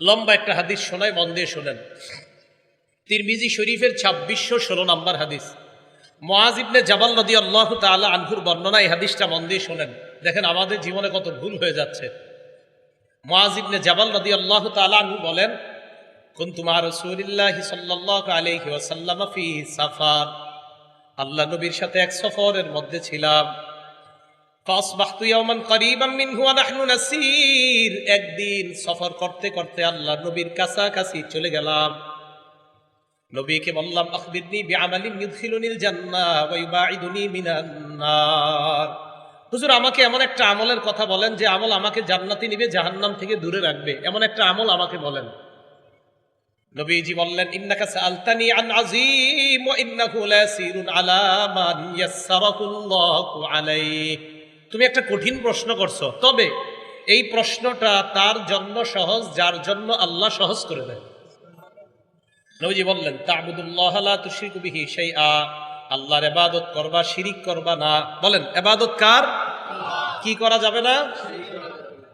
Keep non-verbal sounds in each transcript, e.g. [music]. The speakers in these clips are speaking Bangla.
লম্বা একটা হাদিস শোনায়, মন দিয়ে শোনেন। তিরমিজি শরীফের ছাব্বিশশো ষোলো নম্বর হাদিস। মোয়াজ ইবনে জাবাল নদী আল্লাহ তাআলা আনহুর বর্ণনা এই হাদিসটা মন দিয়ে শোনেন। দেখেন আমাদের জীবনে কত ভুল হয়ে যাচ্ছে। মোয়াজ ইবনে জাবাল নদী আল্লাহ তাআলা আনহু বলেন, কুনতু মা রাসূলিল্লাহি সাল্লাল্লাহু আলাইহি ওয়াসাল্লাম ফি সাফার। আল্লাহ নবীর সাথে এক সফরের মধ্যে ছিলাম। একদিন সফর করতে করতে আল্লাহ নবীর কাছাকাছি চলে গেলাম। নবীকে বললাম, আখবিরনি হুজুর, আমাকে এমন একটা আমলের কথা বলেন যে আমল আমাকে জান্নাতি নিবে, জাহান্নাম থেকে দূরে রাখবে। এমন একটা আমল আমাকে বলেন। নবীজি বললেন, ইন্নাকা সালতানি আন আযীম ওয়া ইন্নাহু লাসিরুন আলা মান ইয়াসসারাহুল্লাহু আলাইহি। তুমি একটা কঠিন প্রশ্ন করছ। তবে এই প্রশ্নটা তার জন্য সহজ, যার জন্য আল্লাহ সহজ করে দেয়। নবীজি বললেন, তা'বুদুল্লাহ লা তুশরিকু বিহি শাইআ। আল্লাহর ইবাদত করবা, শিরিক করবা না। বলেন, ইবাদত কার? কি করা যাবে না?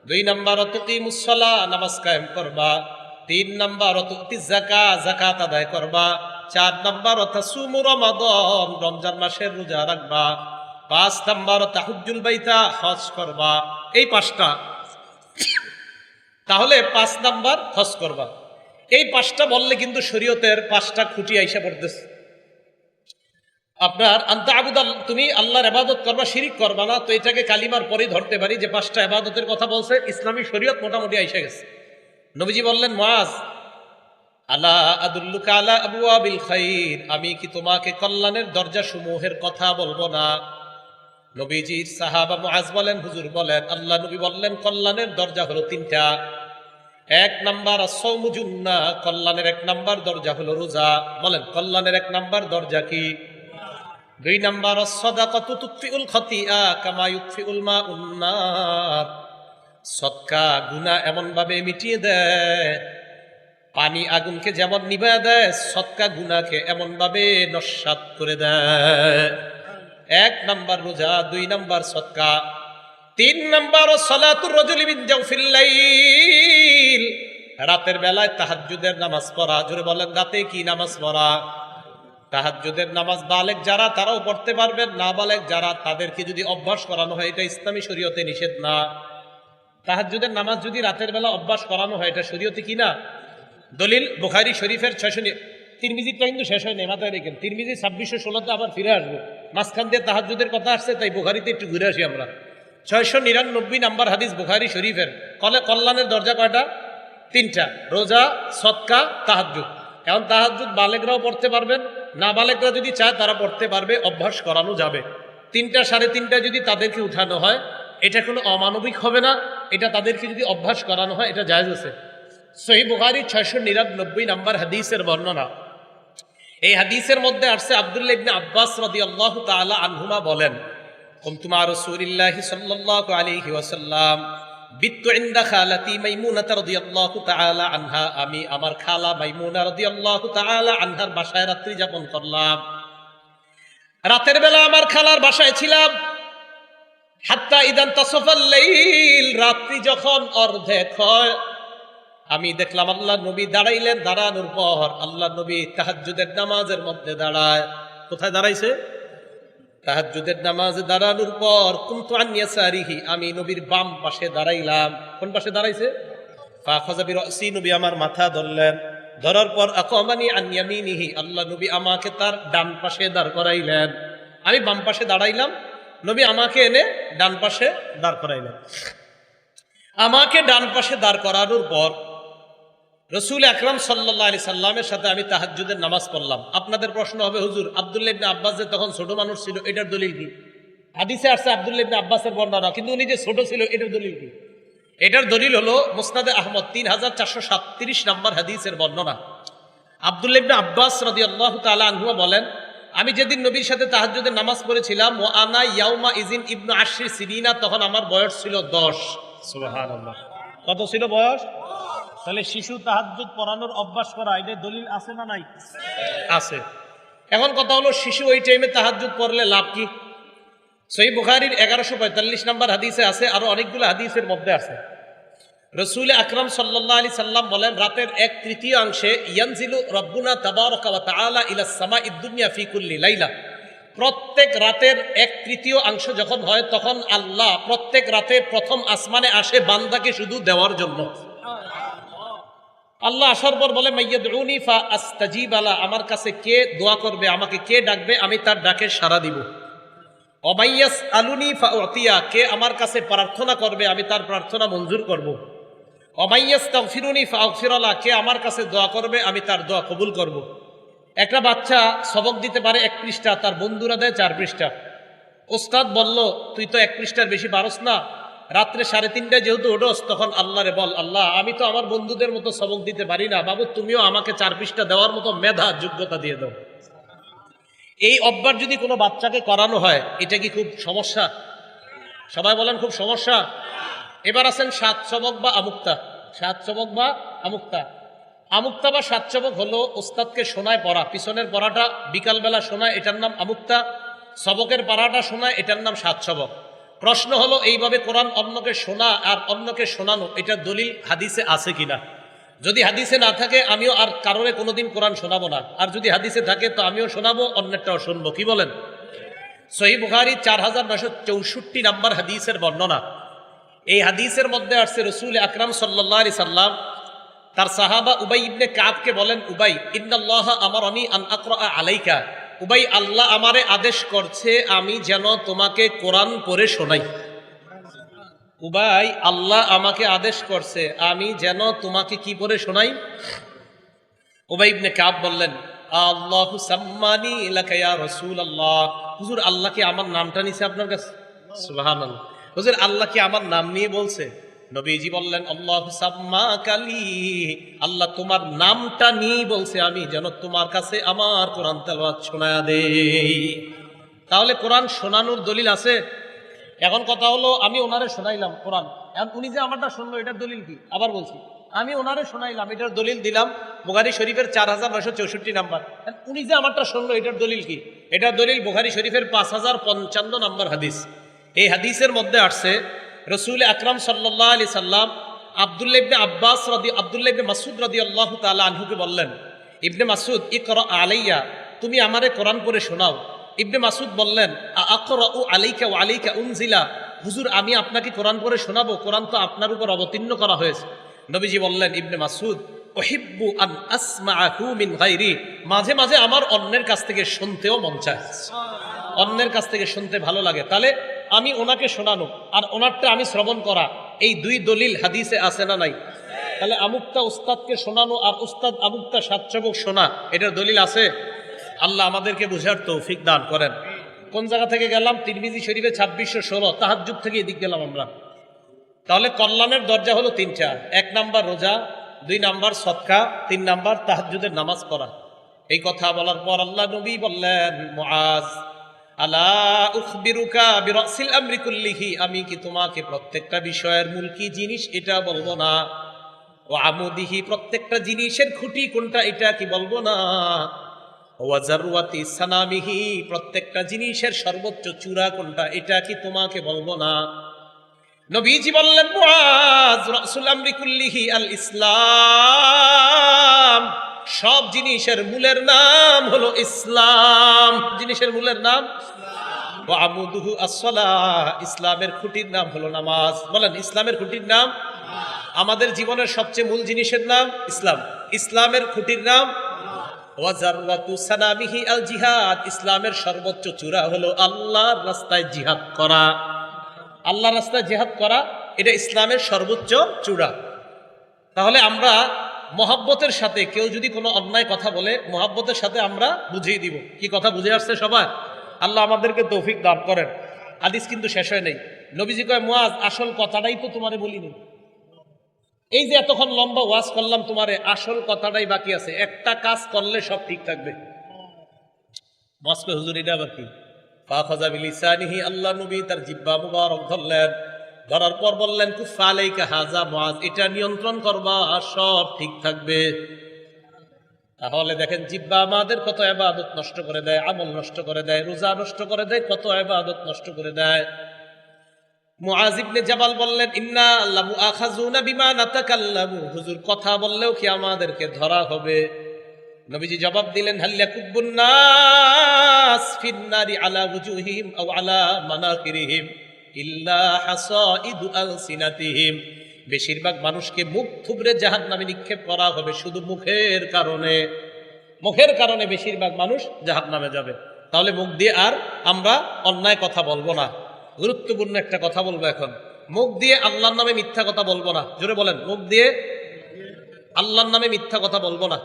দুই নাম্বার তুকিমুস সালাহ নামাজ কায়েম করবা। তিন নাম্বার তুতি জাকা জাকাত আদায় করবা। চার নাম্বার তাসুমু রমাদান রমজান মাসের রোজা রাখবা। পাঁচ নাম্বার, তাহুজ্জুল বাইতা, হজ করবা। এই পাঁচটা। তাহলে পাঁচ নাম্বার, হজ করবা। এই পাঁচটা বললে কিন্তু শরীয়তের পাঁচটা খুঁটি আইসা পড়তেছে। আপনার, আন্তা আবুদাল, তুমি আল্লাহর এবাদত করবা, শিরিক করবা না, তো এটাকে কালিমার পরেই ধরতে পারি যে পাঁচটা এবাদতের কথা বলছে, ইসলামী শরীয়ত মোটামুটি আইসা গেছে। নবীজি বললেন, মাস, আলা আদুল্লুকা আলা আবু আবিল খাইর, আমি কি তোমাকে কল্যাণের দরজা সমূহের কথা বলব না? নবীজির সাহাবা মুআজ বলেন, হুজুর বলেন, আল্লাহ নবী বললেন, কল্যাণের দরজা হলো তিনটা। এক নাম্বার সৌমুজুন্না কল্যাণের এক নাম্বার দরজা হলো রোজা। বলেন, কল্যাণের এক নাম্বার দরজা কি? দুই নাম্বার সদাকাতু তুতফিউল খতিয়া কামা ইউতফিউল মাউন নার। সৎকা, গুনাহ এমন ভাবে মিটিয়ে দেয়। পানি আগুনকে যেমন নিভা দেয়, সৎকা গুনাকে এমন ভাবে নস্বাত করে দেয়। এক নাম্বার রোজা, দুই নাম্বার সৎকা তিন নাম্বার সলাতুর রজুলি বিন জাওফিল রাতের বেলায় তাহাজ্জুদের নামাজ পড়া। জোরে বলেন, রাতে কি নামাজ পড়া? তাহাজ্জুদের নামাজ বালেক যারা, তারাও পড়তে পারবেন। না বালেক যারা, তাদেরকে যদি অভ্যাস করানো হয়, এটা ইসলামী শরীয়তে নিষেধ না। তাহাজ্জুদের নামাজ যদি রাতের বেলা অভ্যাস করানো হয়, এটা শরীয়তে কি না? দলিল বুখারি শরীফের ছয়শো তিন মিজিটটা কিন্তু শেষ হয়নি, মাথায় রেখেন। তিন মিজি ছাব্বিশশো ষোলোতে আবার ফিরে আসব। মাঝখান দিয়ে তাহাজ্জুদের কথা আসছে, তাই বুখারিতে একটু ঘুরে আসি আমরা। ছয়শো নিরানব্বই নাম্বার হাদিস বুখারি শরীফের। কলে কল্যাণের দরজা কয়টা? তিনটা। রোজা সৎকা তাহাজ্জুদ। এখন তাহাজ্জুদ বালেকরাও পড়তে পারবেন, না বালেকরা যদি চায় তারা পড়তে পারবে, অভ্যাস করানো যাবে। তিনটা সাড়ে তিনটা যদি তাদেরকে উঠানো হয়, এটা কোনো অমানবিক হবে না, এটা তাদেরকে যদি অভ্যাস করানো হয়, এটা জায়জ আছে। সহি বুখারি ছয়শো নিরানব্বই নাম্বার হাদিসের বর্ণনা। এই হাদিসের মধ্যে আসছে আবদুল্লাহ ইবনে আব্বাস রাদিয়াল্লাহু তাআলা আনহুমা বলেন কুমতুমা রাসূলিল্লাহ সাল্লাল্লাহু আলাইহি ওয়াসাল্লাম, বিত্তু ইনদা খালাতি মাইমুনা রাদিয়াল্লাহু তাআলা আনহা। আমি আমার খালা মাইমুনা রাদিয়াল্লাহু তাআলা আনহার বাসায় রাত্রি যাপন করলাম। রাতের বেলা আমার খালার বাসায় ছিলাম। হাত্তা ইদান তাসফাল লাইল, রাত্রি যখন অর্ধেক হয় আমি দেখলাম আল্লাহ নবী দাঁড়াইলেন, দাঁড়ানোর পর আল্লাহ নবী তাহাজ্জুদের নামাজের মধ্যে দাঁড়ায়। কোথায় দাঁড়াইছে? তাহাজ্জুদের নামাজে দাঁড়ানোর পর কুন্তু আনিয়াসারিহি আমি নবীর বাম পাশে দাঁড়াইলাম। কোন পাশে দাঁড়াইছে? ফাখাজাবি রাসি নবী আমার মাথা ধরলেন। ধরার পর আকমানি আনিয়ামিনিহি আল্লাহ নবী আমাকে তার ডান পাশে দাঁড় করাইলেন। আমি বাম পাশে দাঁড়াইলাম, নবী আমাকে এনে ডান পাশে দাঁড় করাইলেন। আমাকে ডান পাশে দাঁড় করানোর পর রসুল আকরাম সাল্লাহ আলি সাল্লামের সাথে আমি তাহাজ্জুদের নামাজ পড়লাম। আপনাদের প্রশ্ন হবে, হুজুর আবদুল্লাহ ইবনে আব্বাস যে তখন ছোট মানুষ ছিল, এটার দলিল কি? হাদিসে আসছে আবদুল্লাহ ইবনে আব্বাসের বর্ণনা, কিন্তু উনি যে ছোট ছিল, এটার দলিল কি? এটার দলিল হলো মুসনাদে আহমদ তিন হাজার চারশো সাতত্রিশ নম্বর হাদিসের বর্ণনা। আবদুল্লাহ ইবনে আব্বাস রদি আল্লাহ তালা আনহুয়া বলেন, আমি যেদিন নবীর সাথে তাহাজ্জুদের নামাজ পড়েছিলাম ও আনা ইয়াউমা ইজিন ইবনু আশরি সিরিনা তখন আমার বয়স ছিল দশ। কত ছিল বয়স? তাহলে শিশু তাহাজ্জুদ পড়ানোর অভ্যাস করা এটা দলিল আছে না নাই? আছে। এখন কথা হলো, শিশু ওই টাইমে তাহাজ্জুদ পড়লে লাভ কি? সহি বুখারির এগারোশো পঁয়তাল্লিশ নম্বর হাদিসে আছে, আরও অনেকগুলো হাদিসের মধ্যে আছে। রসুল আকরাম সাল্লাহ আলি সাল্লাম বলেন, রাতের এক তৃতীয়াংশে ইয়ানজিলু রব্বুনা তাবারকা ওয়া তাআলা ইলা সামা ইদ্দুনিয়া ফি কুল্লি লাইলা। প্রত্যেক রাতের এক তৃতীয় অংশ যখন হয়, তখন আল্লাহ প্রত্যেক রাতে প্রথম আসমানে আসে বান্দাকে শুধু দেওয়ার জন্য। আল্লাহ আসার পর বলে আলা আমার কাছে কে দোয়া করবে, আমাকে কে ডাকবে, আমি তার ডাকে সাড়া দিব। অমাইয়াস আলুনি ফা অতিয়া কে আমার কাছে প্রার্থনা করবে, আমি তার প্রার্থনা মঞ্জুর করব। অমাইয়াস তাগফিরুনি ফা আগফিরালা কে আমার কাছে দোয়া করবে, আমি তার দোয়া কবুল করব। একটা বাচ্চা সবক দিতে পারে এক পৃষ্ঠা, তার বন্ধুরা দেয় চার পৃষ্ঠা। ওস্তাদ বলল, তুই তো এক পৃষ্ঠার বেশি পারস না রাত্রে সাড়ে তিনটায় যেহেতু ওঠোস তখন আল্লাহ রে বল, আল্লাহ, আমি তো আমার বন্ধুদের মতো সবক দিতে পারি না। বাবু, তুমিও আমাকে চার পিসটা দেওয়ার মতো মেধা, যোগ্যতা দিয়ে দাও। এই অভ্যাস যদি কোনো বাচ্চাকে করানো হয়, এটা কি খুব সমস্যা? সবাই বলেন, খুব সমস্যা? এবার আছেন সাত চবক বা আমুক্তা। সাত চবক বা আমুক্তা। আমুক্তা বা সাত চবক হলো ওস্তাদকে শোনায় পড়া। পিছনের পড়াটা বিকালবেলা শোনায়, এটার নাম আমুক্তা। সবকের পাড়াটা শোনায়, এটার নাম সাত চবক প্রশ্ন হলো, এইভাবে কোরআন অন্যকে শোনা আর অন্যকে শোনানো, এটা দলিল হাদিসে আছে কিনা? যদি হাদিসে না থাকে, আমিও আর কারণে কোনোদিন কোরআন শোনাবো না। আর যদি হাদিসে থাকে, তো আমিও শোনাবো অন্যটাও শুনব। কি বলেন? সহি বুখারি চার হাজার নশো চৌষট্টি নাম্বার হাদিসের বর্ণনা। এই হাদিসের মধ্যে আসছে, রসুল আকরাম সাল্লাহ আলি সাল্লাম তার সাহাবা উবাই ইবনে কাবকে বলেন, উবাই, ইন্নাল্লাহ আমার অনি আন আকরা আলাইকা। উবাই, আল্লাহ আমারে আদেশ করছে, আমি যেন তোমাকে কোরআন পড়ে শোনাই। উবাই, আল্লাহ আমাকে আদেশ করছে, আমি যেন তোমাকে কি পড়ে শোনাই? উবাই ইবনে কাব বললেন, আল্লাহু সাম্মানি ইয়া রাসূলুল্লাহ। হুজুর, আল্লাহ কি আমার নামটা নিছে আপনার কাছে? সুবহানাল্লাহ। হুজুর, আল্লাহ কি আমার নাম নিয়ে বলছে? নবীজি বললেন, আল্লাহ সাম্মা কালি আল্লাহ তোমার নামটা নিয়ে বলছে আমি যেন তোমার কাছে আমার কোরআন তেলাওয়াত শোনায়া দেই। তাহলে কোরআন শোনানোর দলিল আছে? এখন কথা হলো, আমি ওনারে শোনাইলাম কোরআন। এখন উনি যে আমারটা শুনলো, এটার দলিল কি? আবার বলছি, আমি ওনারে শোনাইলাম, এটার দলিল দিলাম বুখারি শরীফের চার হাজার নশো চৌষট্টি নাম্বার। উনি যে আমারটা শুনলো, এটার দলিল কি? এটার দলিল বুখারি শরীফের পাঁচ হাজার পঞ্চান্ন নম্বর হাদিস। এই হাদিসের মধ্যে আসছে রসুল আকরাম সাল্লাহ আলি সাল্লাম আবদুল্লা ইবনে আব্বাস রদি আবদুল্লা ইবনে মাসুদ রদি আল্লাহ তালা আনহুকে বললেন, ইবনে মাসুদ ই কর আলাইয়া, তুমি আমারে কোরআন পড়ে শোনাও। ইবনে মাসুদ বললেন আকর ও আলাইকা ও আলাইকা উনজিলা, হুজুর, আমি আপনাকে কোরআন পড়ে শোনাবো, কোরআন তো আপনার উপর অবতীর্ণ করা হয়েছে। নবীজি বললেন, ইবনে মাসুদ ওহিব্বু আন আসমাআহু মিন মাঝে মাঝে আমার অন্যের কাছ থেকে শুনতেও মন চায়। অন্যের কাছ থেকে শুনতে ভালো লাগে। তাহলে আমি ওনাকে শোনানো, আর ওনারটা আমি শ্রবণ করা। এই দুই দলিল হাদিসে আছে না নাই? তাহলে আমুক্তা উস্তাদকে শোনানো আর উস্তাদ আমুক্তা সাতচবক শোনা, এটার দলিল আছে? আল্লাহ আমাদেরকে বুঝার তৌফিক দান করেন। কোন জায়গা থেকে গেলাম? তিরমিজি শরীফে ছাব্বিশশো ষোলো। তাহাজুদ থেকে এদিক গেলাম আমরা। তাহলে কল্যাণের দরজা হলো তিনটা। এক নাম্বার রোজা, দুই নাম্বার সৎকা তিন নাম্বার তাহাজুদের নামাজ পড়া। এই কথা বলার পর আল্লাহ নবী বললেন আমি কি তোমাকে প্রত্যেকটা বিষয়ের মূল কি জিনিস এটা বলব না? ও আমুদিহি, প্রত্যেকটা জিনিসের খুঁটি কোনটা এটা কি বলব না? ওয়াজারুয়াতি সানামিহি, প্রত্যেকটা জিনিসের সর্বোচ্চ চূড়া কোনটা এটা কি তোমাকে বলব না? নবীজি বললেন, মুআজ রাসূল আমরি আল ইসলাম সব জিনিসের মূলের নাম হলো ইসলাম। জিনিসের মূলের নাম? আসসালাহ ইসলামের খুঁটির নাম হলো নামাজ। বলেন, ইসলামের খুঁটির নাম? আমাদের জীবনের সবচেয়ে মূল জিনিসের নাম ইসলাম। ইসলামের খুঁটির নাম? সানামিহি আল জিহাদ ইসলামের সর্বোচ্চ চূড়া হলো আল্লাহর রাস্তায় জিহাদ করা। আল্লাহর রাস্তায় জিহাদ করা, এটা ইসলামের সর্বোচ্চ চূড়া। তাহলে আমরা মহাব্বতের সাথে কেউ যদি কোনো অন্যায় কথা বলে, মহাব্বতের সাথে আমরা বুঝিয়ে দিব। কি কথা বুঝে আসছে সবাই? আল্লাহ আমাদেরকে তৌফিক দান করেন। হাদিস কিন্তু শেষ হয় নেই। নবীজি কয়, মুয়াজ, আসল কথাটাই তো তোমারে বলিনি। এই যে এতক্ষণ লম্বা ওয়াজ করলাম তোমারে, আসল কথাটাই বাকি আছে। একটা কাজ করলে সব ঠিক থাকবে। মস্কে হুজুর, এটা আবার কি? ফাখজা বিলিসানিহি আল্লাহ নবী, তার জিব্বা মুবারক ধরলেন। ধরার পর বললেন কুফা হাজা মুআজ এটা নিয়ন্ত্রণ করবা আর সব ঠিক থাকবে। তাহলে দেখেন, জিব্বা আমাদের কত এবাদত নষ্ট করে দেয়, আমল নষ্ট করে দেয়, রোজা নষ্ট করে দেয়, কত এবাদত নষ্ট করে দেয়। মুআজ ইবনে জাবাল বললেন, ইন্না লামু আখাজুনা বিমা নাতাকাল্লামু। হুজুর কথা বললেও কি আমাদেরকে ধরা হবে? নবীজি জবাব দিলেন হাল্লা কুব্বুন নাস ফিন্নারি আলা ওয়াজুহিম আও আলা মানাকিরিহিম বেশিরভাগ মানুষকে মুখ থুবড়ে জাহান নামে নিক্ষেপ করা হবে শুধু মুখের কারণে। মুখের কারণে বেশিরভাগ মানুষ জাহান্নামে যাবে। তাহলে মুখ দিয়ে আর আমরা অন্যায় কথা বলব না। গুরুত্বপূর্ণ একটা কথা বলব এখন। মুখ দিয়ে আল্লাহর নামে মিথ্যা কথা বলব না। জোরে বলেন, মুখ দিয়ে আল্লাহর নামে মিথ্যা কথা বলব না।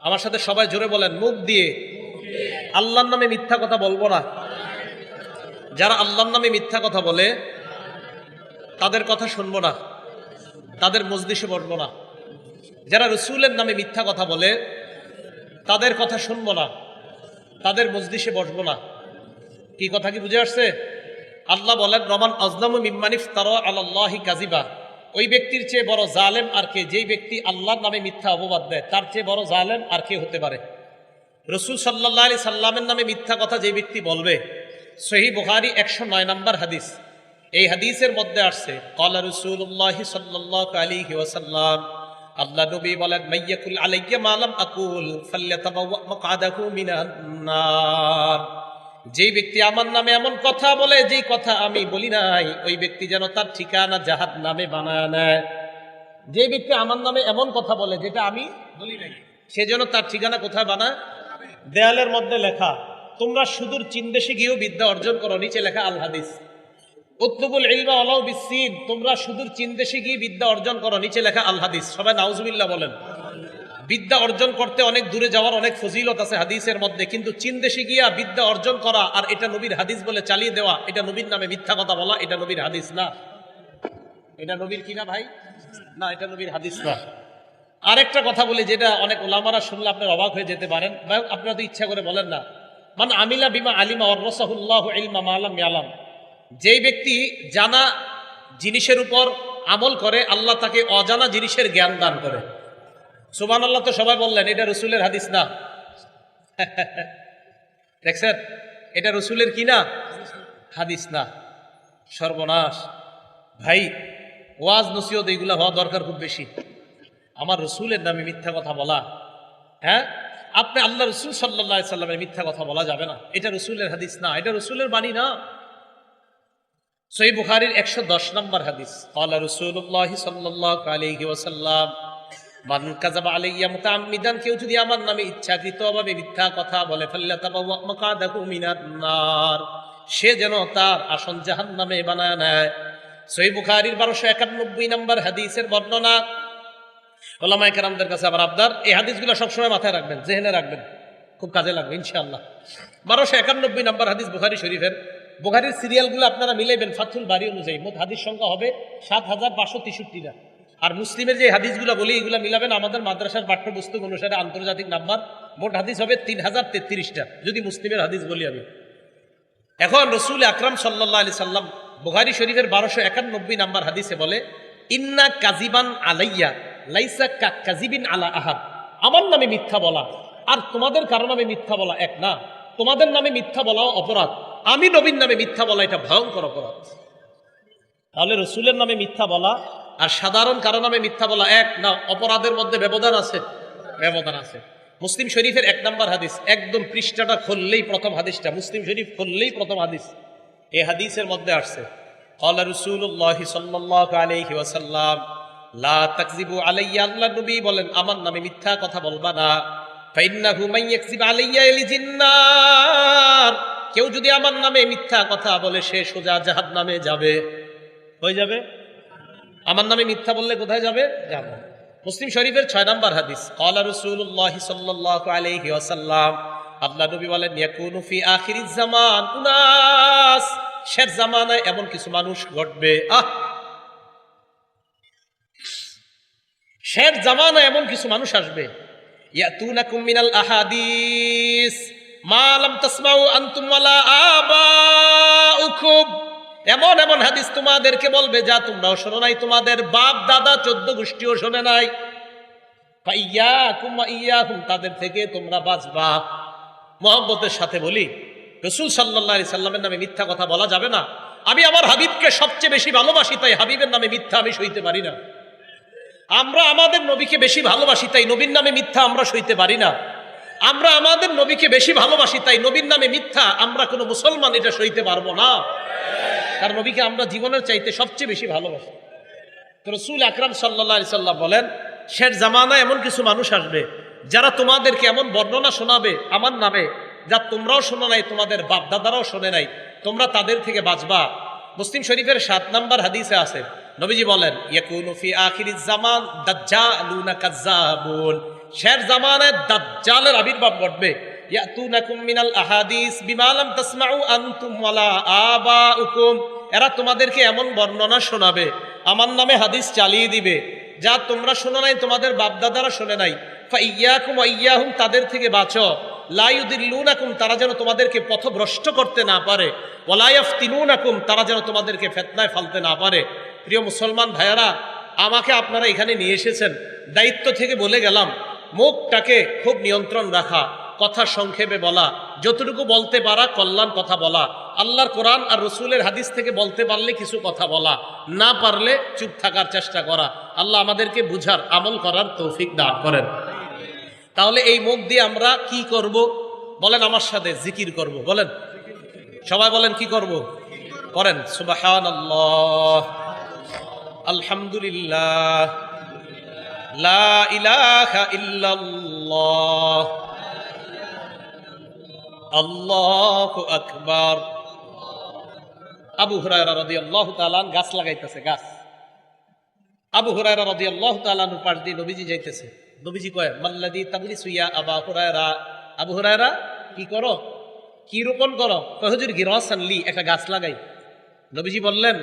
আমার সাথে সবাই জোরে বলেন, মুখ দিয়ে আল্লাহর নামে মিথ্যা কথা বলব না। যারা আল্লাহর নামে মিথ্যা কথা বলে, তাদের কথা শুনব না। তাদের মজলিসে বসবো না। যারা রসুলের নামে মিথ্যা কথা বলে, তাদের কথা শুনব না। তাদের মজলিসে বসবো না। কি কথা কি বুঝে আসছে? আল্লাহ বলেন, রমান আজলাম মিম্মানিফ তার আল্লাহি কাজিবা ওই ব্যক্তির চেয়ে বড় জালেম আর কে? যেই ব্যক্তি আল্লাহর নামে মিথ্যা অপবাদ দেয়, তার চেয়ে বড় জালেম আর কে হতে পারে? রসুল সাল্লাহ আলি সাল্লামের নামে মিথ্যা কথা যে ব্যক্তি বলবে সহি বুখারি একশো নয় নম্বর হাদিস। এই হাদিসের মধ্যে আসছে কলা রসুল্লাহ সাল্লাহ ওয়াসাল্লাম, আল্লাহ নবী বলেন, মাইয়াকুল আলাইয়া মালাম আকুল ফাল্লাতাবাওয়া মাকআদাহু মিনান নার। যেই ব্যক্তি আমার নামে এমন কথা বলে যে কথা আমি বলি নাই, ওই ব্যক্তি যেন তার ঠিকানা জাহাদ নামে বানায় নেয়। যে ব্যক্তি আমার নামে এমন কথা বলে, যেটা আমি বলি নাই, সে যেন তার ঠিকানা কোথায় বানায়? দেয়ালের মধ্যে লেখা। তোমরা সুদূর চীন দেশে গিয়েও বিদ্যা অর্জন করো, নিচে লেখা আল হাদিস। উত্তুবুল ইলমা আলাউ বিসিন তোমরা সুদূর চীন দেশে গিয়ে বিদ্যা অর্জন করো, নিচে লেখা আল হাদিস। সবাই নাউজুবিল্লাহ বলেন। বিদ্যা অর্জন করতে অনেক দূরে যাওয়ার অনেক ফজিলত আছে হাদিসের মধ্যে, কিন্তু চীন দেশে গিয়া বিদ্যা অর্জন করা আর এটা নবীর হাদিস বলে চালিয়ে দেওয়া, এটা নবীর নামে মিথ্যা কথা বলা, এটা নবীর হাদিস না। এটা নবীর কিনা ভাই? না, এটা নবীর হাদিস না। আরেকটা কথা বলি, যেটা অনেক ওলামারা শুনলে আপনার অবাক হয়ে যেতে পারেন। আপনারা তো ইচ্ছা করে বলেন না। মানে আমিলা বিমা আলিমা অরসাহুল্লাহ ইলমা মালাম ইয়ালাম। যেই ব্যক্তি জানা জিনিসের উপর আমল করে, আল্লাহ তাকে অজানা জিনিসের জ্ঞান দান করে। সুবান আল্লাহ তো সবাই বললেন, এটা রসুলের হাদিস না। [laughs] দেখছেন এটা রসুলের কি না? হাদিস না। সর্বনাশ। ভাই, ওয়াজ, নসিহত, এইগুলা হওয়া দরকার খুব বেশি। আমার রসুলের নামে মিথ্যা কথা বলা হ্যাঁ? আপনি আল্লাহ রসুল সাল্লাহ সাল্লামের মিথ্যা কথা বলা যাবে না। এটা রসুলের হাদিস না, এটা রসুলের বাণী না। সই বুখারির একশো দশ নম্বর হাদিস আল্লাহ রসুল্লাহ সাল্লাহ আলহি ওসাল্লাম মান কাজাবা আলাইয়া মুতাআম্মিদান কেউ যদি আমার নামে ইচ্ছাকৃতভাবে মিথ্যা কথা বলে, ফেললে নার সে যেন তার আসন জাহান্নামে বানায় নেয়। সহিহ বুখারীর 1291 নম্বর হাদিসের বর্ণনা ওলামায়ে কেরামদের কাছে আবার আবদার। এই হাদিসগুলো সবসময় মাথায় রাখবেন, জেহেনে রাখবেন। খুব কাজে লাগবে, ইনশাআল্লাহ। বারোশো একানব্বই নম্বর হাদিস বুখারি শরীফের। বুখারির সিরিয়ালগুলো আপনারা মিলাইবেন ফাথুল বাড়ি অনুযায়ী। মোট হাদিস সংখ্যা হবে সাত হাজার পাঁচশো তেষট্টিটা। আর মুসলিমের যে হাদিসগুলো বলি, এগুলো মিলাবেন আমাদের মাদ্রাসার পাঠ্যপুস্তক অনুসারে আন্তর্জাতিক নাম্বার। মোট হাদিস হবে তিন হাজার তেত্রিশটা, যদি মুসলিমের হাদিস বলি আমি। এখন রসুল আকরাম সাল্লাহ আলি সাল্লাম বুহারি শরীফের বারোশো একানব্বই নাম্বার হাদিসে বলে, ইন্না কাজিবান আলাইয়া। আলা আহাদ। আমার নামে মিথ্যা বলা। আর তোমাদের কারও নামে মিথ্যা বলা এক না। তোমাদের নামে মিথ্যা বলাও অপরাধ। আমি নামে মিথ্যা বলা এটা ভয়ঙ্কর অপরাধ। তাহলে রসুলের নামে মিথ্যা বলা আর সাধারণ কারও নামে মিথ্যা বলা এক না, অপরাধের মধ্যে ব্যবধান আছে? ব্যবধান আছে। মুসলিম শরীফের এক নম্বর হাদিস, একদম পৃষ্ঠাটা খুললেই প্রথম হাদিসটা। মুসলিম শরীফ খুললেই প্রথম হাদিস। এ হাদিসের মধ্যে আসছে কলা রসুল্লাহ সাল্লাহ আলহি ওয়াসাল্লাম লা তাকজিবু আলাইয়া আল্লাহ নবী বলেন, আমার নামে মিথ্যা কথা বলবা না। ফাইন্নাহু মান ইয়াকজিব আলাইয়া ইলিজিন্নার কেউ যদি আমার নামে মিথ্যা কথা বলে, সে সোজা জাহাদ নামে যাবে। হয়ে যাবে? আমার নামে মিথ্যা বললে কোথায় যাবে? জাহান্নাম। মুসলিম শরীফের ছয় নম্বর হাদিস কলা রসুল্লাহ সাল্লাহ আলহি আসাল্লাম আল্লাহ নবী বলেন ইয়াকুনুফি আখির জামান। উনাস শের জামানায় এমন কিছু মানুষ ঘটবে। আহ! শের জামানা এমন কিছু মানুষ আসবে। ইয়াতুনাকুম মিনাল আহাদিস, মা লাম তাসমাউ আনতুম ওয়ালা এমন এমন হাদিস তোমাদেরকে বলবে যা তোমরাও শোনো নাই, তোমাদের বাপ, দাদা চোদ্দ গোষ্ঠীও শোনে নাই। ইয়াকুম তাদের থেকে তোমরা বাঁচবা। মোহাম্মতের সাথে বলি, রসুল সাল্লাহ সাল্লামের নামে মিথ্যা কথা বলা যাবে না। আমি আমার হাবিবকে সবচেয়ে বেশি ভালোবাসি, তাই হাবিবের নামে মিথ্যা আমি সইতে পারি না। আমরা আমাদের নবীকে বেশি ভালোবাসি, তাই নবীর নামে মিথ্যা আমরা সইতে পারি না। আমরা আমাদের নবীকে বেশি ভালোবাসি, তাই নবীর নামে মিথ্যা আমরা কোনো মুসলমান এটা সইতে পারব না। কারণ নবীকে আমরা জীবনের চাইতে সবচেয়ে বেশি ভালোবাসি। রসুল আকরাম সাল্লা সাল্লাম বলেন শের জামানা এমন কিছু মানুষ আসবে, যারা তোমাদেরকে এমন বর্ণনা শোনাবে আমার নামে, যা তোমরাও শোনো নাই, তোমাদের বাপদাদারাও শোনে নাই, তোমরা তাদের থেকে বাঁচবা। মুসলিম শরীফের সাত নাম্বার হাদিসে আছে নবীজি বলেন, ইয়াকুনু ফি আখিরিজ জামান দাজ্জালুনা কাজ্জাবুন। শের জামানায় দাজ্জালের আবির্ভাব ঘটবে। ইয়াতুনাকুম মিনাল আহাদিস বিমা লাম তাসমাউ আনতুম ওয়ালা আবাউকুম। এরা তোমাদেরকে এমন বর্ণনা শোনাবে, আমার নামে হাদিস চালিয়ে দিবে, যা তোমরা শোনো নাই, তোমাদের বাপদাদারা শোনে নাই। ফাইয়াকুম ইয়াহুম, তাদের থেকে বাঁচো। লাইউদিল্লুনাকুম তারা যেন তোমাদেরকে পথভ্রষ্ট করতে না পারে। ওলাইফতিনুনাকুম তারা যেন তোমাদেরকে ফেতনায় ফালতে না পারে। প্রিয় মুসলমান ভাইয়ারা, আমাকে আপনারা এখানে নিয়ে এসেছেন। দায়িত্ব থেকে বলে গেলাম, মুখটাকে খুব নিয়ন্ত্রণ রাখা, কথা সংক্ষেপে বলা, যতটুকু বলতে পারা কল্যাণ কথা বলা, আল্লাহর কোরআন আর রসুলের হাদিস থেকে বলতে পারলে কিছু কথা বলা, না পারলে চুপ থাকার চেষ্টা করা, আল্লাহ আমাদেরকে বুঝার, আমল করার তৌফিক দান করেন। তাহলে এই মুখ দিয়ে আমরা কি করব? বলেন আমার সাথে জিকির করব, বলেন। সবাই বলেন কি করব? করেন সুবাহান আলহামদুলিল্লাহ। লা আকবার। আবু হুরায়রা রাদিয়াল্লাহু তাআলা গাছ লাগাইতেছে, গাছ। আবু হুরায়রা রাদিয়াল্লাহু তাআলা পাশ দিয়ে নবীজি যাইতেছে। নবীজি কয় মাল্লাদি তাবলি সুইয়া আবা হুরায়রা। আবু হুরায়রা, কি করো? কি রোপণ করো? কয়, হুজুর লি, একটা গাছ লাগাই। নবীজি বললেন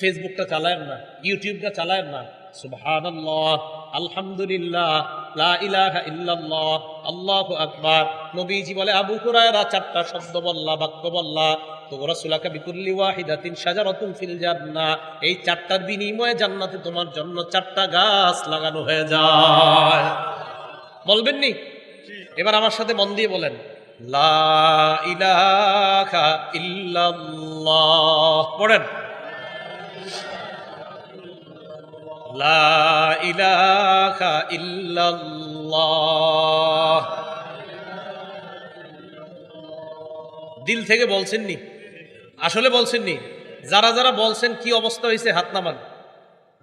ফেসবুকটা চালায়েন না, ইউটিউবটা চালায়েন না। সুবহানাল্লাহ, আলহামদুলিল্লাহ, লা ইলাহা ইল্লাল্লাহ, আল্লাহু আকবার। নবীজি বলে, আবু হুরায়রা চারটা শব্দ বললা, বাক্য বললা তো রাসূলাকা বিকুল্লি ওয়াহিদাতিন শাজারাতুন ফিল জান্নাহ এই চারটার বিনিময়ে জান্নাতে তোমার জন্য চারটা গাছ লাগানো হয়ে যায়। বলবেন নি? এবার আমার সাথে মন দিয়ে বলেন, লা ইলাহা ইল্লাল্লাহ পড়েন। দিল থেকে বলছেননি। আসলে বলছেননি। যারা যারা বলছেন কি অবস্থা হয়েছে হাত নামান।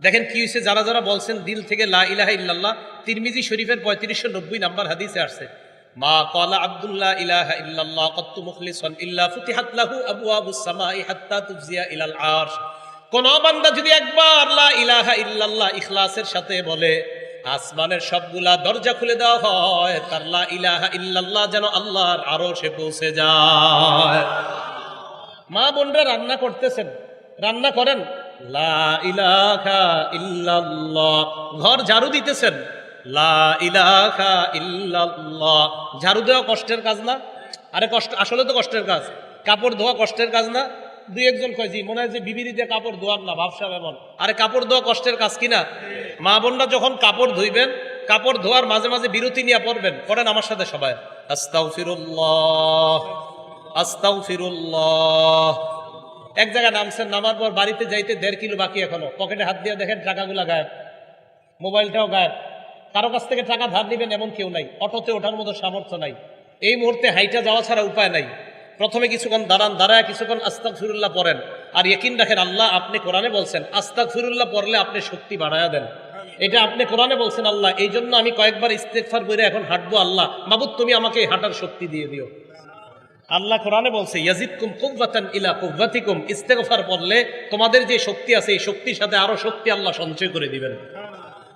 দেখেন কি হয়েছে যারা যারা বলছেন দিল থেকে লা ইলাহা ইল্লাল্লাহ, তিরমিজি শরীফের পঁয়ত্রিশশো নব্বই নাম্বার হাদিসে আসছে। মা কলা আব্দুল্লাহ ইলাহা ইল্লাল্লাহ, কত্তু মুখলিসন ইল্লা ফুতিহাত লাহু আবওয়াবুস সামাই হাত্তা তুফজিয়া ইলাল আরশ। কোন বান্দা যদি একবার ইলাহা ইল্লাল্লাহ ইখলাসের সাথে বলে, আসমানের সবগুলা দরজা খুলে দেওয়া হয়, তার লা ইলাহা ইল্লাল্লাহ যেন আল্লাহর আরও সে পৌঁছে যায়। মা বোনরা রান্না করতেছেন, রান্না করেন। লা ইলাহা ইল্লাল্লাহ, ঘর ঝাড়ু দিতেছেন। লা ইলাহা ইল্লাল্লাহ, ঝাড়ু দেওয়া কষ্টের কাজ না? আরে কষ্ট, আসলে তো কষ্টের কাজ। কাপড় ধোয়া কষ্টের কাজ না? দুই একজন কয়, জি, মনে হয় যে বিবিরি দিয়ে কাপড় ধোয়ার না ভাবসা এমন। আরে কাপড় ধোয়া কষ্টের কাজ কিনা? মা বোনরা যখন কাপড় ধুইবেন, কাপড় ধোয়ার মাঝে মাঝে বিরতি নিয়ে পড়বেন। করেন আমার সাথে সবাই। আস্তাগফিরুল্লাহ আস্তাগফিরুল্লাহ। এক জায়গায় নামছেন, নামার পর বাড়িতে যাইতে দেড় কিলো বাকি এখনও। পকেটে হাত দিয়ে দেখেন টাকাগুলা গায়েব, মোবাইলটাও গায়েব। কারও কাছ থেকে টাকা ধার দিবেন এমন কেউ নাই, অটোতে ওঠার মতো সামর্থ্য নাই। এই মুহূর্তে হাইটা যাওয়া ছাড়া উপায় নাই। প্রথমে কিছুক্ষণ দাঁড়ান, দাঁড়ায় কিছুক্ষণ আস্তাক ফিরুল্লাহ পড়েন। আর ইকিন রাখেন, আল্লাহ আপনি কোরআনে বলছেন আস্তাক ফিরুল্লাহ পড়লে আপনি শক্তি বাড়ায়া দেন। এটা আপনি কোরআনে বলছেন, আল্লাহ, এই জন্য আমি কয়েকবার ইস্তেকফার করে এখন হাঁটবো, আল্লাহ। বাবু তুমি আমাকে হাঁটার শক্তি দিয়ে দিও। আল্লাহ কোরআনে বলছে, ইয়াজিদকুম কুব্বাতান ইলা কুব্বাতিকুম ইস্তেগফার পড়লে তোমাদের যে শক্তি আছে, এই শক্তির সাথে আরও শক্তি আল্লাহ সঞ্চয় করে দিবেন।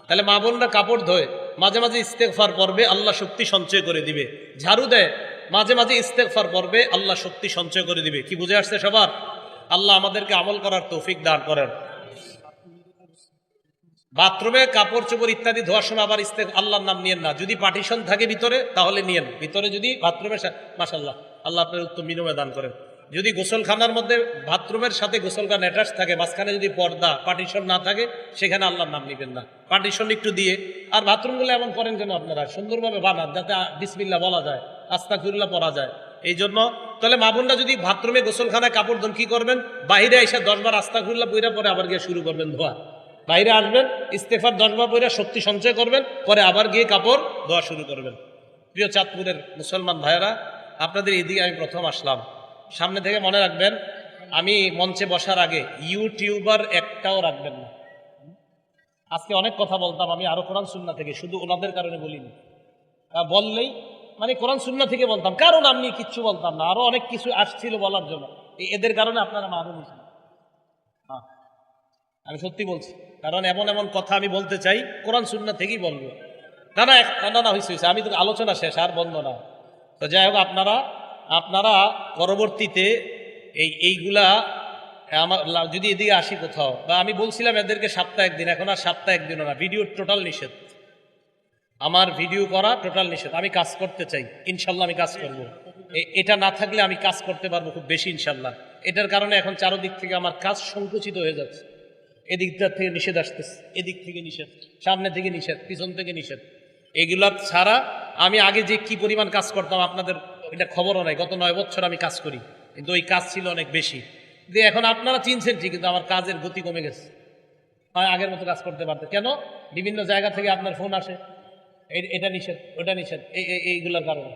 তাহলে মা বোনরা কাপড় ধোয়, মাঝে মাঝে ইস্তেগফার পড়বে, আল্লাহ শক্তি সঞ্চয় করে দিবে। ঝাড়ু দেয় মাঝে মাঝে ইস্তেকফার পর্বে আল্লাহ শক্তি সঞ্চয় করে দিবে। কি বুঝে আসছে সবার? আল্লাহ আমাদেরকে আমল করার তৌফিক দান করেন। বাথরুমে কাপড় চোপড় ইত্যাদি ধোয়ার সময় আবার ইস্তে আল্লাহর নাম নিয়েন না। যদি পার্টিশন থাকে ভিতরে, তাহলে নিয়েন। ভিতরে যদি বাথরুমে মাসাল্লাহ আল্লাহ আপনার উত্তম বিনিময় দান করেন। যদি গোসলখানার মধ্যে বাথরুমের সাথে গোসলখানা অ্যাটাচ থাকে, মাঝখানে যদি পর্দা, পার্টিশন না থাকে, সেখানে আল্লাহর নাম নিবেন না। পার্টিশন একটু দিয়ে। আর বাথরুমগুলো এমন করেন কেন আপনারা? সুন্দরভাবে বানান যাতে বিসমিল্লা বলা যায় আস্তা কুল্লা পড়া যায়। এই জন্য তাহলে মা বোনরা যদি বাথরুমে গোসলখানায় কাপড় ধন কি করবেন? বাইরে এসে দশবার আস্তা কুল্লা বইরা পরে আবার গিয়ে শুরু করবেন ধোয়া। বাইরে আসবেন, ইস্তেফার দশবার বইরা শক্তি সঞ্চয় করবেন, পরে আবার গিয়ে কাপড় ধোয়া শুরু করবেন। প্রিয় চাঁদপুরের মুসলমান ভাইয়েরা, আপনাদের এদিকে আমি প্রথম আসলাম। সামনে থেকে মনে রাখবেন, আমি মঞ্চে বসার আগে ইউটিউবার একটাও রাখবেন না। আজকে অনেক কথা বলতাম, আমি আরও কোরআন সুন্না থেকে, শুধু ওনাদের কারণে বলিনি। বললেই মানে কোরআন সুন্না থেকে বলতাম, কারণ আমি কিচ্ছু বলতাম না, আরও অনেক কিছু আসছিল বলার জন্য। এদের কারণে আপনারা মারুন হ্যাঁ আমি সত্যি বলছি, কারণ এমন এমন কথা আমি বলতে চাই, কোরআন সুন্না থেকেই বলব। না না না হয়েছে। আমি তো আলোচনা শেষ, আর বন্ধ না। তো যাই হোক, আপনারা আপনারা পরবর্তীতে এই, এইগুলা, আমার যদি এদিকে আসি কোথাও, বা আমি বলছিলাম এদেরকে সপ্তাহে একদিন এখন আর সপ্তাহে একদিনও না ভিডিও টোটাল নিষেধ। আমার ভিডিও করা টোটাল নিষেধ, আমি কাজ করতে চাই, ইনশাল্লাহ আমি কাজ করব। এটা না থাকলে আমি কাজ করতে পারব খুব বেশি, ইনশাল্লাহ। এটার কারণে এখন চারোদিক থেকে আমার কাজ সংকুচিত হয়ে যাচ্ছে। এদিকটার থেকে নিষেধ আসতেছে, এদিক থেকে নিষেধ, সামনে থেকে নিষেধ, পিছন থেকে নিষেধ। এগুলা ছাড়া আমি আগে যে কি পরিমাণ কাজ করতাম আপনাদের এটা খবরও নাই। গত নয় বছর আমি কাজ করি, কিন্তু ওই কাজ ছিল অনেক বেশি। যে এখন আপনারা চিনছেন ঠিক কিন্তু আমার কাজের গতি কমে গেছে। হয় আগের মতো কাজ করতে পারতে কেন? বিভিন্ন জায়গা থেকে আপনার ফোন আসে। এটা নিষেধ, ওটা নিষেধ, এই, এই- এইগুলোর কারণে।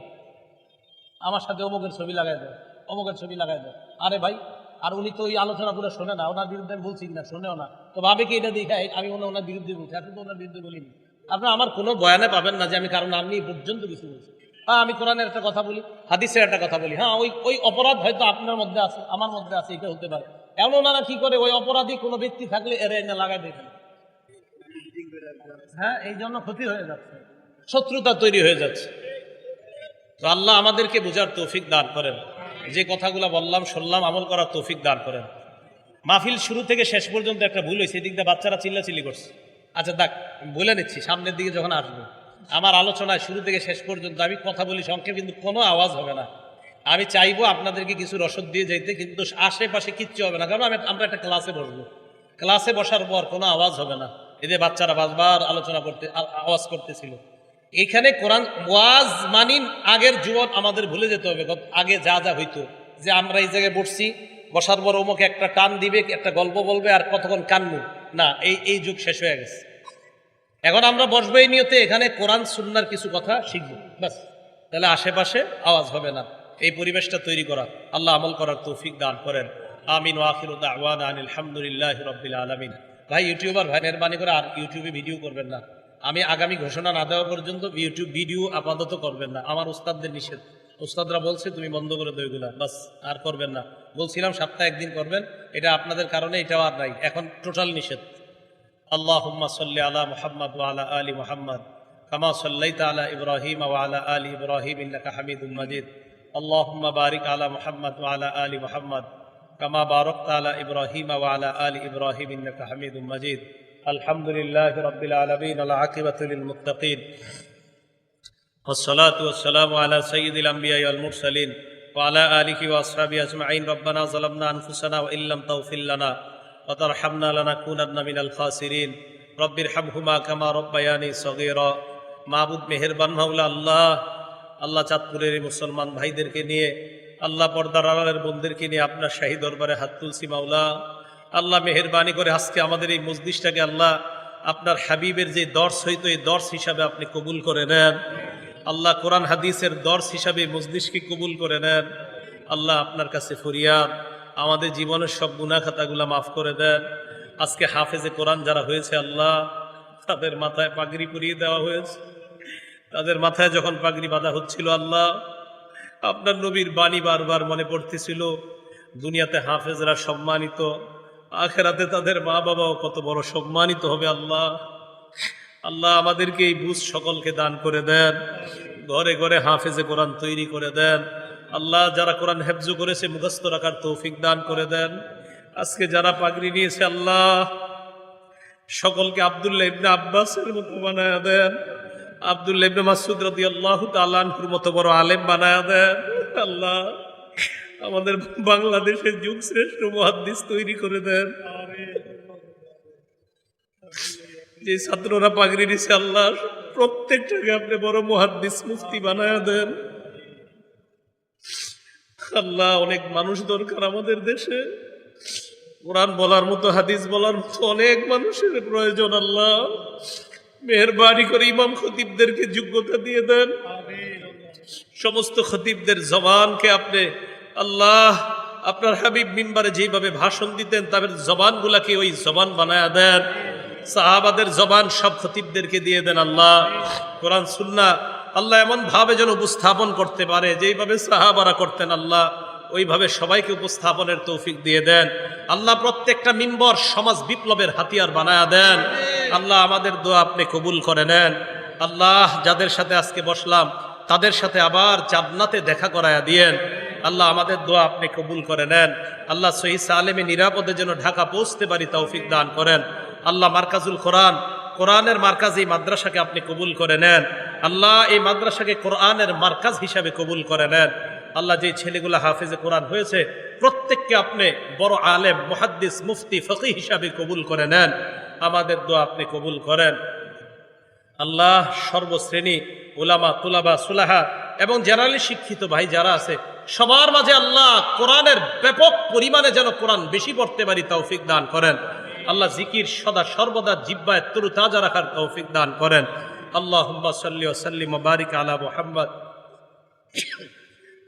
আমার সাথে অমুকের ছবি লাগাই দেয়, অমুকের ছবি লাগাই দেয়। আরে ভাই, আর উনি তো ওই আলোচনা করে শোনে না, ওনার বিরুদ্ধে আমি বলছি না, শোনেও না। তো ভাবে কি এটা দেখে আমি মনে ওনার বিরুদ্ধে বলছি? এখন তো ওনার বিরুদ্ধে বলিনি। আপনার আমার কোনো বয়ানে পাবেন না যে আমি কারণ আমি পর্যন্ত কিছু বলছি। হ্যাঁ আমি কোরআনের একটা কথা বলি, হাদিসের একটা কথা বলি। হ্যাঁ ওই ওই অপরাধ হয়তো আপনার মধ্যে আছে, আমার মধ্যে আছে এটা হতে পারে। এমন ওনারা কি করে, ওই অপরাধী কোনো ব্যক্তি থাকলে এরা এনে লাগাই দেখেন হ্যাঁ এই জন্য ক্ষতি হয়ে যাচ্ছে। শত্রুতা তৈরি হয়ে যাচ্ছে। তো আল্লাহ আমাদেরকে বোঝার তৌফিক দান করেন। যে কথাগুলো বললাম, শুনলাম, আমল করার তৌফিক দান করেন। মাহফিল শুরু থেকে শেষ পর্যন্ত একটা ভুল হয়েছে, এদিক দিয়ে বাচ্চারা চিল্লাচিল্লি করছে। আচ্ছা দেখ বলে নিচ্ছি, সামনের দিকে যখন আসব। আমার আলোচনায় শুরু থেকে শেষ পর্যন্ত আমি কথা বলি, সংক্ষেপ কিন্তু কোনো আওয়াজ হবে না। আমি চাইব আপনাদেরকে কিছু রসদ দিয়ে যাইতে, কিন্তু আশেপাশে কিচ্ছু হবে না, কারণ আমি, আমরা একটা ক্লাসে বসবো। ক্লাসে বসার পর কোনো আওয়াজ হবে না। এদের বাচ্চারা বারবার আলোচনা করতে আওয়াজ করতেছিল। এখানে কোরআন ওয়াজ মানিন আগের জীবন আমাদের ভুলে যেতে হবে আগে যা যা হইতো। যে আমরা এই জায়গায় বসছি, বসার পর অমুক একটা টান দিবে, একটা গল্প বলবে, আর কতক্ষণ কানবো? না, এই এই যুগ শেষ হয়ে গেছে। এখন আমরা বসবো এই নিয়তে, এখানে কোরআন, সুন্নার কিছু কথা শিখব। ব্যাস, তাহলে আশেপাশে আওয়াজ হবে না। এই পরিবেশটা তৈরি করা। আল্লাহ আমল করার তৌফিক দান করেন। আমিন আলহামদুলিল্লাহ রবিল আলমিন। ভাই, ইউটিউবার ভাই, মেহরবানি করে আর ইউটিউবে ভিডিও করবেন না। আমি আগামী ঘোষণা না দেওয়া পর্যন্ত ইউটিউব ভিডিও আপাতত করবেন না। আমার উস্তাদদের নিষেধ। উস্তাদরা বলছে, তুমি বন্ধ করে দেও এগুলা। বাস আর করবেন না। বলছিলাম, সপ্তাহে একদিন করবেন। এটা আপনাদের কারণে এটাও আর নাই। এখন টোটাল নিষেধ। اللهم صل على محمد وعلى آل محمد كما صليت على إبراهيم وعلى آل إبراهيم إنك حميد مجيد. اللهم بارك على محمد وعلى آل محمد كما باركت على إبراهيم وعلى آل إبراهيم إنك حميد مجيد. الحمد لله رب العالمين والعاقبة للمتقين. والصلاة والسلام على سيد الأنبياء والمرسلين وعلى آله وأصحابه أجمعين. ربنا ظلمنا أنفسنا وإن لم تغفر لنا وترحمنا لنكونن من الخاسرين رب ارحمهما كما ربياني صغيرا মাহবুদ মেহেরবান মাওলা আল্লাহ আল্লাহ চাঁদপুরের এই মুসলমান ভাইদেরকে নিয়ে আল্লাহ পর্দার আড়ালের বোনদেরকে নিয়ে আপনার শাহী দরবারে হাত তুলসি মাওলা আল্লাহ মেহেরবানি করে আজকে আমাদের এই মসজিদটাকে আল্লাহ আপনার হাবিবের যে দর্শ হইতো এই দর্শ হিসাবে আপনি কবুল করে নেন আল্লাহ কোরআন হাদিসের দর্শ হিসাবে মসজিদকে কবুল করে নেন আল্লাহ আপনার কাছে ফরিয়াদ আমাদের জীবনের সব গুণা খাতাগুলা মাফ করে দেন। আজকে হাফেজে কোরআন যারা হয়েছে আল্লাহ, তাদের মাথায় পাগড়ি পরিয়ে দেওয়া হয়েছে। তাদের মাথায় যখন পাগড়ি বাঁধা হচ্ছিল আল্লাহ, আপনার নবীর বাণী বারবার মনে পড়তেছিল, দুনিয়াতে হাফেজরা সম্মানিত, আখেরাতে তাদের মা বাবাও কত বড় সম্মানিত হবে আল্লাহ। আল্লাহ আমাদেরকে এই বুঝ সকলকে দান করে দেন, ঘরে ঘরে হাফেজে কোরআন তৈরি করে দেন। আল্লাহ যারা কোরআন হেফজ করেছে, মুখস্থ রাখার তৌফিক দান করে দেন। আজকে যারা পাগড়ি নিয়েছে, আল্লাহ সকলকে আব্দুল্লাহ ইবনে আব্বাসের মতো বানায় দেন। আব্দুল্লাহ ইবনে মাসুদ রাদিয়াল্লাহু তাআলা আনহুর মতো বড় আলেম বানায় দেন। আল্লাহ আমাদের বাংলাদেশের যুগ শ্রেষ্ঠ মুহাদ্দিস তৈরি করে দেন। যে ছাত্ররা পাগড়ি নিছে আল্লাহ প্রত্যেকটাকে আপনি বড় মুহাদ্দিস মুফতি বানায় দেন। আল্লাহ অনেক মানুষ দরকার আমাদের দেশে। কোরআন বলার মতো, হাদিস বলার মতো অনেক মানুষের প্রয়োজন, আল্লাহ। মেহরবানি করে ইমাম খতিবদেরকে যোগ্যতা দিয়ে দেন। সমস্ত খতিবদের জবানকে আপনি, আল্লাহ, আপনার হাবিব মিম্বারে যেভাবে ভাষণ দিতেন তাদের জবানগুলাকে ওই জবান বানায়া দেন। সাহাবাদের জবান সব খতিবদেরকে দিয়ে দেন, আল্লাহ। কোরআন সুন্না আল্লাহ এমন ভাবে যেন উপস্থাপন করতে পারে, যেইভাবে সাহাবারা করতেন আল্লাহ, ওইভাবে সবাইকে উপস্থাপনের তৌফিক দিয়ে দেন। আল্লাহ প্রত্যেকটা মিম্বর সমাজ বিপ্লবের হাতিয়ার বানায়া দেন। আল্লাহ আমাদের দোয়া আপনি কবুল করে নেন। আল্লাহ যাদের সাথে আজকে বসলাম, তাদের সাথে আবার জান্নাতে দেখা করায়া দিয়েন। আল্লাহ আমাদের দোয়া আপনি কবুল করে নেন। আল্লাহ সহি সালেমে নিরাপদে যেন ঢাকা পৌঁছতে পারি তৌফিক দান করেন। আল্লাহ মার্কাজুল কোরআন, কোরআনের মার্কাজ এই মাদ্রাসাকে আপনি কবুল করে নেন। আল্লাহ এই মাদ্রাসাকে কোরআনের মার্কাজ হিসাবে কবুল করে নেন। আল্লাহ যে ছেলেগুলো হাফিজে কোরআন হয়েছে, প্রত্যেককে আপনি বড় আলেম, মুহাদ্দিস, মুফতি ফকি হিসাবে কবুল করে নেন। আমাদের দোয়া আপনি কবুল করেন। আল্লাহ সর্বশ্রেণী ওলামা তুলাবা, সুলাহা এবং জেনারেলি শিক্ষিত ভাই যারা আছে, সবার মাঝে আল্লাহ কোরআনের ব্যাপক পরিমাণে যেন কোরআন বেশি পড়তে পারি তৌফিক দান করেন। আল্লাহ জিকির সদা সর্বদা জিব্বায় তরু তাজা রাখার তৌফিক দান করেন। আল্লাহ সাল্লি সাল্লিম বারিক আলা মোহাম্মদ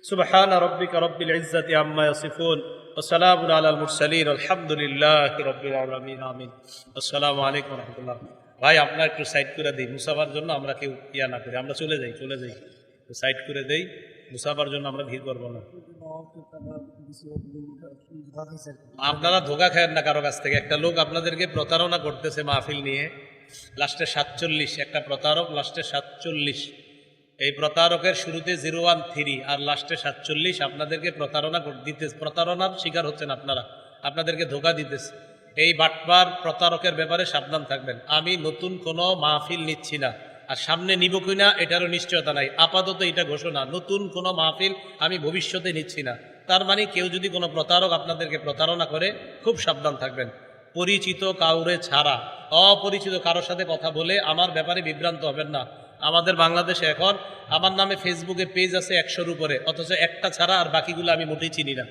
سبحان ربك رب العزة عما يصفون وسلام على المرسلين الحمد لله رب العالمين آمين السلام عليكم ورحمة الله ভাই আপনার একটু সাইড করে দিই মুসাফার জন্য আমরা কেউ ইয়া না করি আমরা চলে যাই চলে যাই সাইড করে দেই মুসাফার জন্য আমরা ভিড় করবো না আপনারা ধোকা খায়েন না কারো কাছ থেকে একটা লোক আপনাদেরকে প্রতারণা করতেছে মাহফিল নিয়ে লাস্টে সাতচল্লিশ, একটা প্রতারক, লাস্টে সাতচল্লিশ। এই প্রতারকের শুরুতে জিরো ওয়ান থ্রি, আর লাস্টে সাতচল্লিশ, আপনাদেরকে প্রতারণা দিতে প্রতারণার শিকার হচ্ছেন আপনারা। আপনাদেরকে ধোকা দিতেছে। এই বাটপার প্রতারকের ব্যাপারে সাবধান থাকবেন। আমি নতুন কোনো মাহফিল নিচ্ছি না। আর সামনে নিব কিনা, এটারও নিশ্চয়তা নাই। আপাতত এটা ঘোষণা। নতুন কোনো মাহফিল আমি ভবিষ্যতে নিচ্ছি না। তার মানে কেউ যদি কোনো প্রতারক আপনাদেরকে প্রতারণা করে, খুব সাবধান থাকবেন। পরিচিত কাউরে ছাড়া, অপরিচিত কারোর সাথে কথা বলে আমার ব্যাপারে বিভ্রান্ত হবেন না। আমাদের বাংলাদেশে এখন, আমার নামে ফেসবুকে পেজ আছে একশোর উপরে, অথচ একটা ছাড়া আর বাকিগুলো আমি মোটেই চিনি না।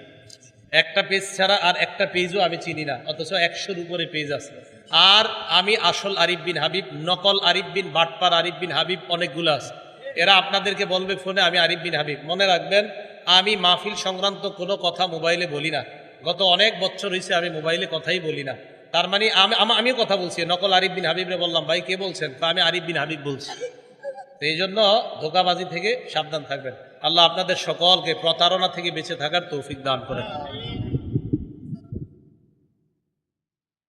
একটা পেজ ছাড়া আর একটা পেজও আমি চিনি না, অথচ একশোর উপরে পেজ আছে। আর আমি আসল আরিফ বিন হাবিব, নকল আরিফ বিন বাটপার আরিফ বিন হাবিব অনেকগুলো আছে। এরা আপনাদেরকে বলবে ফোনে, আমি আরিফ বিন হাবিব। মনে রাখবেন, আমি মাহফিল সংক্রান্ত কোনো কথা মোবাইলে বলি না। গত অনেক বছর হয়েছে আমি মোবাইলে কথাই বলি না। তার মানে আমি কথা বলছি। নকল আরিফ বিন হাবিবরে বললাম, ভাই, কে বলছেন? তো আমি আরিফ বিন হাবিব বলছি। তো এই জন্য ধোকাবাজি থেকে সাবধান থাকবেন। আল্লাহ আপনাদের সকলকে প্রতারণা থেকে বেঁচে থাকার তৌফিক দান করেন।